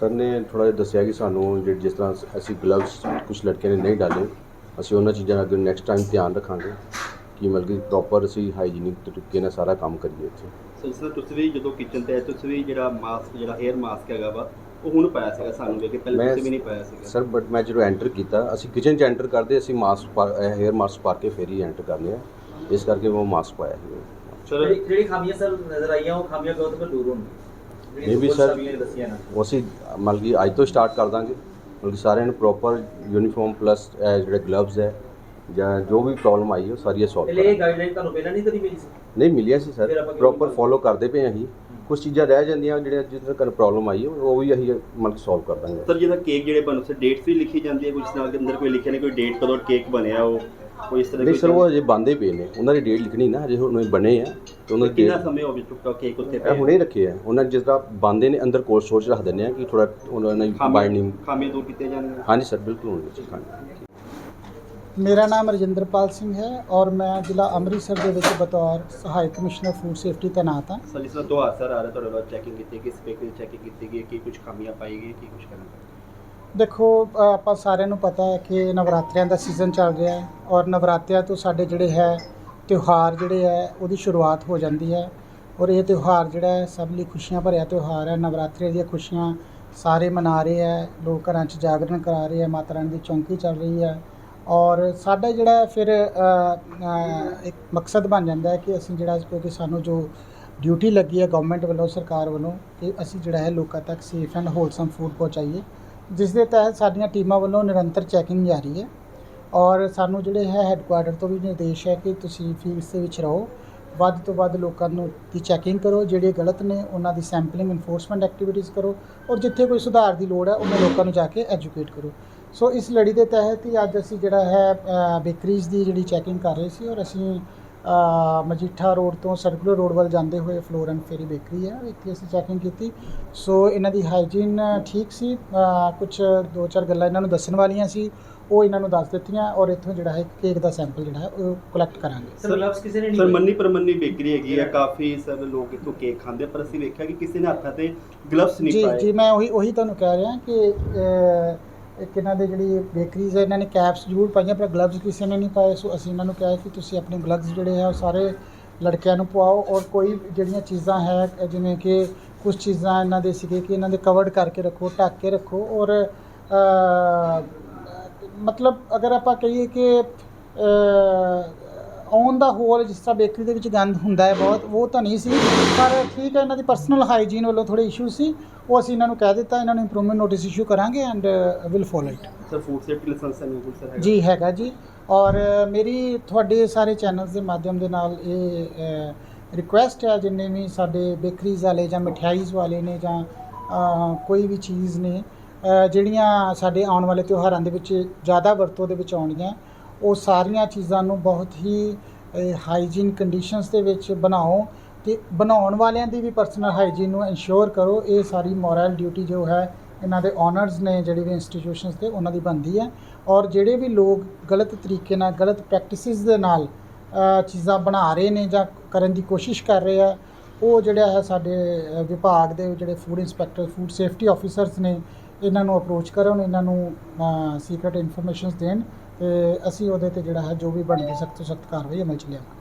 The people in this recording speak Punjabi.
ਸਰ ਨੇ ਥੋੜਾ ਜਿਹਾ ਦੱਸਿਆ ਕਿ ਸਾਨੂੰ ਜਿ- ਜਿਸ ਤਰ੍ਹਾਂ ਅਸੀਂ ਗਲਵਸ ਕੁਝ ਲੜਕਿਆਂ ਨੇ ਨਹੀਂ ਡਾਲੇ ਅਸੀਂ ਉਹਨਾਂ ਚੀਜ਼ਾਂ ਦਾ ਅੱਗੇ ਨੈਕਸਟ ਟਾਈਮ ਧਿਆਨ ਰੱਖਾਂਗੇ ਕਿ ਮਤਲਬ ਕਿ ਪ੍ਰੋਪਰ ਅਸੀਂ ਹਾਈਜੀਨਿਕ ਤਰੀਕੇ ਨਾਲ ਸਾਰਾ ਕੰਮ ਕਰੀਏ ਇੱਥੇ। ਸੋ ਇਸ ਤਰ੍ਹਾਂ ਤੁਸੀਂ ਵੀ ਜਦੋਂ ਕਿਚਨ ਤੇ ਆਏ ਤੁਸੀਂ ਵੀ ਜਿਹੜਾ ਮਾਸਕ ਜਿਹੜਾ 에ਅਰ ਮਾਸਕ ਹੈਗਾ ਵਾ ਉਹ ਹੁਣ ਪਾਇਆ ਸੀਗਾ ਸਾਨੂੰ ਵੇਖ ਕੇ ਪਹਿਲਾਂ ਮੈਂ- ਤੁਸੀਂ ਵੀ ਨਹੀਂ ਪਾਇਆ ਸੀਗਾ। ਸਰ ਬਟ ਮੈਂ ਜਦੋਂ ਐਂਟਰ ਕੀਤਾ ਅਸੀਂ ਕਿਚਨ 'ਚ ਐਂਟਰ ਕਰਦੇ ਅਸੀਂ ਮਾਸਕ ਹੇਅਰ ਮਾਸਕ ਪਾ ਕੇ ਫਿਰ ਹੀ ਐਂਟਰ ਕਰਨੇ ਆ। ਇਸ ਕਰਕੇ ਮੈਂ ਉਹ ਮਾਸਕ ਪਾਇਆ ਸੀ। ਚਲੋ ਜਿਹੜੀ ਜਿਹੜੀ ਖਾਮੀਆਂ ਸਰ ਨਜ਼ਰ ਆਈਆਂ ਉਹ ਖਾਮੀਆਂ ਕਦੋਂ ਤੱਕ ਦੂਰ ਹੋਣਗੀਆਂ। ਇਹ ਵੀ ਸਰ- ਉਹ ਅਸੀਂ ਮਤਲਬ ਕਿ ਅੱਜ ਤੋਂ ਸਟਾਰਟ ਕਰ ਦਾਂਗੇ ਮਤਲਬ ਕਿ ਸਾਰਿਆਂ ਨੂੰ ਪ੍ਰੋਪਰ ਯੂਨੀਫਾਰਮ ਪਲੱਸ ਜਿਹੜੇ ਗਲਵਜ਼ ਹੈ ਜਾਂ ਜੋ ਵੀ ਪ੍ਰੋਬਲਮ ਆਈ ਉਹ ਸਾਰੀਆਂ ਸੋਲਵ ਪਹਿਲੇ ਇਹ ਗਾਈਡਲਾਈਨ ਤੁਹਾਨੂੰ ਪਹਿਲਾਂ ਨਹੀਂ ਕਦੀ ਮਿਲੀ ਸੀ ਨਹੀਂ ਮਿਲਿਆ ਸੀ ਸਰ ਪ੍ਰੋਪਰ ਫੋਲੋ ਕਰਦੇ ਪਏ ਅਸੀਂ ਕੁਝ ਚੀਜ਼ਾਂ ਰਹਿ ਜਾਂਦੀਆਂ ਜਿਹੜੀਆਂ ਜਿੱਥੇ ਤੱਕ ਪ੍ਰੋਬਲਮ ਆਈ ਹੈ ਉਹ ਵੀ ਅਸੀਂ ਮਤਲਬ ਕਿ ਸੋਲਵ ਕਰ ਦਾਂਗੇ ਸਰ ਜਿਹਦਾ ਕੇਕ ਜਿਹੜੇ ਬਣ ਉਸੇ ਡੇਟਸ ਵੀ ਲਿਖੀ ਜਾਂਦੀ ਹੈ ਕੁਝ ਨਾਲ ਦੇ ਅੰਦਰ ਕੋਈ ਲਿਖਿਆ ਨਹੀਂ ਕੋਈ ਡੇਟ ਕਦੋਂ ਕੇਕ ਬਣਿਆ ਉਹ ਕੋਈ ਇਸ ਤਰ੍ਹਾਂ ਨਹੀਂ ਸਰ ਉਹ ਅਜੇ ਬੰਦੇ ਪਏ ਨੇ ਉਹਨਾਂ ਦੀ ਡੇਟ ਲਿਖਣੀ ਨਾ ਹਜੇ ਹੁਣ ਬਣੇ ਆ ਉਹਨਾਂ ਦੀ ਕਿੰਨਾ ਸਮੇਂ ਹੋ ਗਿਆ ਚੁੱਕਾ ਕੇਕ ਉੱਤੇ ਇਹ ਹੁਣੇ ਰੱਖੇ ਆ। ਉਹਨਾਂ ਜਿਸ ਤਰ੍ਹਾਂ ਬੰਦੇ ਨੇ ਅੰਦਰ ਕੋਲ ਸਟੋਰ 'ਚ ਰੱਖ ਦਿੰਦੇ ਆ ਕਿ ਥੋੜਾ ਉਹਨਾਂ ਨੇ ਬਾਈਂਡਿੰਗ ਖਾਮੀਆਂ ਦੂਰ ਕੀਤੀਆਂ ਜਾਣਗੀਆਂ ਹਾਂਜੀ ਸਰ ਬਿਲਕੁਲ ਹੋਣੀ ਚਾਹੀਦੀ ਹਾਂਜੀ ਮੇਰਾ ਨਾਮ ਰਜਿੰਦਰਪਾਲ ਸਿੰਘ ਹੈ ਔਰ ਮੈਂ ਜ਼ਿਲ੍ਹਾ ਅੰਮ੍ਰਿਤਸਰ ਦੇ ਵਿੱਚ ਬਤੌਰ ਸਹਾਇਕ ਕਮਿਸ਼ਨਰ ਫੂਡ ਸੇਫਟੀ ਤੈਨਾਤ ਹਾਂ। ਸਰ ਜਿਸ ਤਰ੍ਹਾਂ ਦੋ ਸਰ ਆ ਰਿਹਾ ਤੁਹਾਡੇ ਵੱਲ ਚੈਕਿੰਗ ਕੀਤੀ ਗਈ ਸਪੇਕ ਦੀ ਚੈਕਿੰਗ ਕੀਤੀ ਗਈ ਕੀ ਕੁਝ ਖਾਮੀਆਂ ਪਾਈ ਗਈ ਕੀ ਕੁਝ ਕਰਨਾ ਦੇਖੋ ਆਪਾਂ ਸਾਰਿਆਂ ਨੂੰ ਪਤਾ ਹੈ ਕਿ ਨਵਰਾਤਰਿਆਂ ਦਾ ਸੀਜ਼ਨ ਚੱਲ ਰਿਹਾ ਹੈ ਔਰ ਨਵਰਾਤਰਿਆਂ ਤੋਂ ਸਾਡੇ ਜਿਹੜੇ ਹੈ ਤਿਉਹਾਰ ਜਿਹੜੇ ਹੈ, ਉਹਦੀ ਸ਼ੁਰੂਆਤ ਹੋ ਜਾਂਦੀ ਹੈ ਔਰ ਇਹ ਤਿਉਹਾਰ ਜਿਹੜਾ ਹੈ, ਸਭ ਲਈ ਖੁਸ਼ੀਆਂ ਭਰਿਆ ਤਿਉਹਾਰ ਹੈ। ਨਵਰਾਤਰੇ ਦੀਆਂ ਖੁਸ਼ੀਆਂ ਸਾਰੇ ਮਨਾ ਰਹੇ ਹੈ, ਲੋਕ ਘਰਾਂ 'ਚ ਜਾਗਰਣ ਕਰਾ ਰਹੇ ਹੈ, ਮਾਤਾ ਰਾਣੀ ਦੀ ਚੌਂਕੀ ਚੱਲ ਰਹੀ ਹੈ ਔਰ ਸਾਡਾ ਜਿਹੜਾ ਫਿਰ ਇੱਕ ਮਕਸਦ ਬਣ ਜਾਂਦਾ ਹੈ ਕਿ ਅਸੀਂ ਜਿਹੜਾ, ਕਿਉਂਕਿ ਸਾਨੂੰ ਜੋ ਡਿਊਟੀ ਲੱਗੀ ਹੈ ਗਵਰਨਮੈਂਟ ਵੱਲੋਂ, ਸਰਕਾਰ ਵੱਲੋਂ, ਕਿ ਅਸੀਂ ਜਿਹੜਾ ਹੈ ਲੋਕਾਂ ਤੱਕ ਸੇਫ ਐਂਡ ਹੋਲਸਮ ਫੂਡ ਪਹੁੰਚਾਈਏ, ਜਿਸ ਦੇ ਤਹਿਤ ਸਾਡੀਆਂ ਟੀਮਾਂ ਵੱਲੋਂ ਨਿਰੰਤਰ ਚੈਕਿੰਗ ਜਾਰੀ ਹੈ ਔਰ ਸਾਨੂੰ ਜਿਹੜੇ ਹੈ ਹੈੱਡਕੁਆਟਰ ਤੋਂ ਵੀ ਨਿਰਦੇਸ਼ ਹੈ ਕਿ ਤੁਸੀਂ ਫੀਲਡਸ ਦੇ ਵਿੱਚ ਰਹੋ। ਵੱਧ ਤੋਂ ਵੱਧ ਲੋਕਾਂ ਨੂੰ ਦੀ ਚੈਕਿੰਗ ਕਰੋ, ਜਿਹੜੇ ਗਲਤ ਨੇ ਉਹਨਾਂ ਦੀ ਸੈਂਪਲਿੰਗ ਇਨਫੋਰਸਮੈਂਟ ਐਕਟੀਵਿਟੀਜ਼ ਕਰੋ ਔਰ ਜਿੱਥੇ ਕੋਈ ਸੁਧਾਰ ਦੀ ਲੋੜ ਹੈ, ਉਹਨਾਂ ਲੋਕਾਂ ਨੂੰ ਜਾ ਕੇ ਐਜੂਕੇਟ ਕਰੋ। ਸੋ ਇਸ ਲੜੀ ਦੇ ਤਹਿਤ ਹੀ ਅੱਜ ਅਸੀਂ ਜਿਹੜਾ ਹੈ ਬੇਕਰੀਜ਼ ਦੀ ਜਿਹੜੀ ਚੈਕਿੰਗ ਕਰ ਰਹੇ ਸੀ ਔਰ ਅਸੀਂ ਮਜੀਠਾ ਰੋਡ ਤੋਂ ਸਰਕੂਲਰ ਰੋਡ ਵੱਲ ਜਾਂਦੇ ਹੋਏ ਫਲੋਰ ਐਂਡ ਫੇਰੀ ਬੇਕਰੀ ਹੈ ਇੱਥੇ ਅਸੀਂ ਚੈਕਿੰਗ ਕੀਤੀ। ਸੋ ਇਹਨਾਂ ਦੀ ਹਾਈਜੀਨ ਠੀਕ ਸੀ ਕੁਝ ਦੋ ਚਾਰ ਗੱਲਾਂ ਇਹਨਾਂ ਨੂੰ ਦੱਸਣ ਵਾਲੀਆਂ ਸੀ। ਉਹ ਇਹਨਾਂ ਨੂੰ ਦੱਸ ਦਿੱਤੀਆਂ ਔਰ ਇੱਥੋਂ ਜਿਹੜਾ ਹੈ ਕੇਕ ਦਾ ਸੈਂਪਲ ਜਿਹੜਾ ਹੈ ਉਹ ਕਲੈਕਟ ਕਰਾਂਗੇ। ਸਰ ਗਲਵਸ ਕਿਸੇ ਨੇ ਨਹੀਂ ਸਰ। ਮੰਨੀ ਪਰਮੰਨੀ ਬੇਕਰੀ ਹੈਗੀ ਹੈ ਕਾਫੀ ਸਰ ਲੋਕ ਇੱਥੋਂ ਕੇਕ ਖਾਂਦੇ ਆ, ਪਰ ਅਸੀਂ ਵੇਖਿਆ ਕਿ ਕਿਸੇ ਨੇ ਹੱਥਾਂ ਤੇ ਗਲਵਸ ਨਹੀਂ ਜੀ ਪਾਏ। ਜੀ ਮੈਂ ਉਹੀ ਉਹੀ ਤੁਹਾਨੂੰ ਕਹਿ ਰਿਹਾ ਕਿ ਇੱਕ ਇਹਨਾਂ ਦੇ ਜਿਹੜੀ ਬੇਕਰੀਜ਼ ਹੈ ਇਹਨਾਂ ਨੇ ਕੈਪਸ ਜ਼ਰੂਰ ਪਾਈਆਂ ਪਰ ਗਲਵਜ਼ ਕਿਸੇ ਨੇ ਨਹੀਂ ਪਾਏ। ਸੋ ਅਸੀਂ ਇਹਨਾਂ ਨੂੰ ਕਿਹਾ ਕਿ ਤੁਸੀਂ ਆਪਣੇ ਗਲਵਜ਼ ਜਿਹੜੇ ਹੈ ਉਹ ਸਾਰੇ ਲੜਕਿਆਂ ਨੂੰ ਪਵਾਓ ਔਰ ਕੋਈ ਜਿਹੜੀਆਂ ਚੀਜ਼ਾਂ ਹੈ ਜਿਵੇਂ ਕਿ ਕੁਝ ਚੀਜ਼ਾਂ ਇਹਨਾਂ ਦੇ ਸੀਗੇ ਕਿ ਇਹਨਾਂ ਦੇ ਕਵਰਡ ਕਰਕੇ ਰੱਖੋ ਢੱਕ ਕੇ ਰੱਖੋ ਔਰ ਮਤਲਬ ਅਗਰ ਆਪਾਂ ਕਹੀਏ ਕਿ ਔਨ ਦਾ ਹੋਲ ਜਿਸ ਤਰ੍ਹਾਂ ਬੇਕਰੀ ਦੇ ਵਿੱਚ ਗੰਦ ਹੁੰਦਾ ਹੈ ਬਹੁਤ ਉਹ ਤਾਂ ਨਹੀਂ ਸੀ। ਪਰ ਠੀਕ ਹੈ ਇਹਨਾਂ ਦੀ ਪਰਸਨਲ ਹਾਈਜੀਨ ਵੱਲੋਂ ਥੋੜੇ ਇਸ਼ੂ ਸੀ। ਉਹ ਅਸੀਂ ਇਹਨਾਂ ਨੂੰ ਕਹਿ ਦਿੱਤਾ ਇਹਨਾਂ ਨੂੰ ਇੰਪਰੂਵਮੈਂਟ ਨੋਟਿਸ ਇਸ਼ੂ ਕਰਾਂਗੇ and will follow it sir food safety license ਹੈ ਨਹੀਂ ਸਰ ਹੈਗਾ। ਜੀ ਹੈਗਾ ਜੀ। ਔਰ ਮੇਰੀ ਤੁਹਾਡੇ ਸਾਰੇ ਚੈਨਲਸ ਦੇ ਮਾਧਿਅਮ ਦੇ ਨਾਲ ਇਹ ਰਿਕੁਐਸਟ ਹੈ ਜਿੰਨੇ ਵੀ ਸਾਡੇ ਬੇਕਰੀਜ਼ ਵਾਲੇ ਜਾਂ ਮਠਿਆਈਜ਼ ਵਾਲੇ ਨੇ ਜਾਂ ਕੋਈ ਵੀ ਚੀਜ਼ ਨੇ ਜਿਹੜੀਆਂ ਸਾਡੇ ਆਉਣ ਵਾਲੇ ਤਿਉਹਾਰਾਂ ਦੇ ਵਿੱਚ ਜ਼ਿਆਦਾ ਵਰਤੋਂ ਦੇ ਵਿੱਚ ਆਉਣਗੀਆਂ, ਉਹ ਸਾਰੀਆਂ ਚੀਜ਼ਾਂ ਨੂੰ ਬਹੁਤ ਹੀ ਹਾਈਜੀਨ ਕੰਡੀਸ਼ਨਸ ਦੇ ਵਿੱਚ ਬਣਾਓ ਤੇ ਬਣਾਉਣ ਵਾਲਿਆਂ ਦੀ ਵੀ ਪਰਸਨਲ ਹਾਈਜੀਨ ਨੂੰ ਇਨਸ਼ੋਰ ਕਰੋ। ਇਹ ਸਾਰੀ ਮੋਰਲ ਡਿਊਟੀ ਜੋ ਹੈ, ਇਹਨਾਂ ਦੇ ਓਨਰਸ ਨੇ ਜਿਹੜੇ ਵੀ ਇੰਸਟੀਟਿਊਸ਼ਨਸ ਤੇ ਉਹਨਾਂ ਦੀ ਬਣਦੀ ਹੈ। ਔਰ ਜਿਹੜੇ ਵੀ ਲੋਕ ਗਲਤ ਤਰੀਕੇ ਨਾਲ, ਗਲਤ ਪ੍ਰੈਕਟਿਸਿਸ ਦੇ ਨਾਲ ਚੀਜ਼ਾਂ ਬਣਾ ਰਹੇ ਨੇ ਜਾਂ ਕਰਨ ਦੀ ਕੋਸ਼ਿਸ਼ ਕਰ ਰਹੇ ਆ, ਉਹ ਜਿਹੜਾ ਹੈ ਸਾਡੇ ਵਿਭਾਗ ਦੇ ਜਿਹੜੇ food inspector food safety officers ਨੇ ਇਹਨਾਂ ਨੂੰ ਅਪਰੋਚ ਕਰਨ, ਇਹਨਾਂ ਨੂੰ ਸੀਕ੍ਰੀਟ ਇਨਫੋਰਮੇਸ਼ਨਸ ਦੇਣ ਤੇ ਅਸੀਂ ਉਹਦੇ ਤੇ ਜਿਹੜਾ ਹੈ ਜੋ ਵੀ ਬਣਦੀ ਸਖਤ ਤੋਂ ਸਖਤ ਕਾਰਵਾਈ ਅਮਲ ਚ ਲਿਆਵਾਂਗੇ।